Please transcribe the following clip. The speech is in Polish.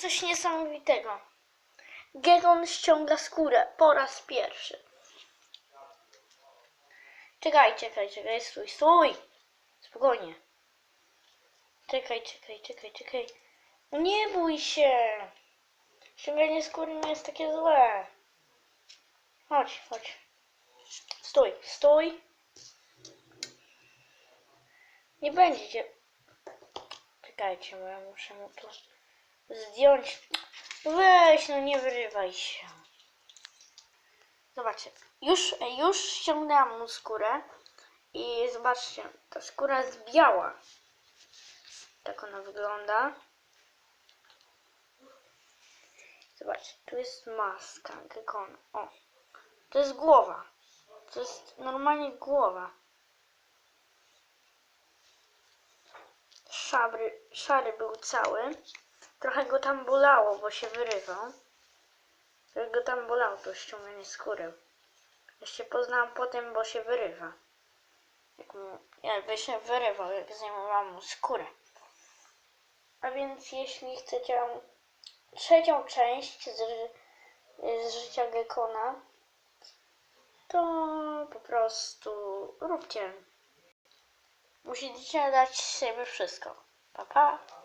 coś niesamowitego. Gekon ściąga skórę po raz pierwszy. Czekaj, czekaj, czekaj, stój, stój! Spokojnie. Czekaj, czekaj, czekaj, czekaj. No Nie bój się! Ściąganie skóry nie jest takie złe. Chodź, chodź. Stój, stój. Nie będzie cię. Czekajcie, bo ja muszę mu to zdjąć. Weź, no nie wyrywaj się. Zobaczcie, już, już ściągnęłam mu skórę i zobaczcie, ta skóra jest biała. Tak ona wygląda. Zobaczcie, tu jest maska gekona. O, to jest głowa. To jest normalnie głowa. Szary, szary był cały. Trochę go tam bolało, bo się wyrywał. Trochę go tam bolało to ściąganie skóry. Ja się poznałam potem, bo się wyrywa. Jak mu, jakby się wyrywał, jak zdejmowałam mu skórę. A więc jeśli chcecie trzecią część z, z życia Gekona, to po prostu róbcie. Musicie dać z siebie wszystko. Pa, pa.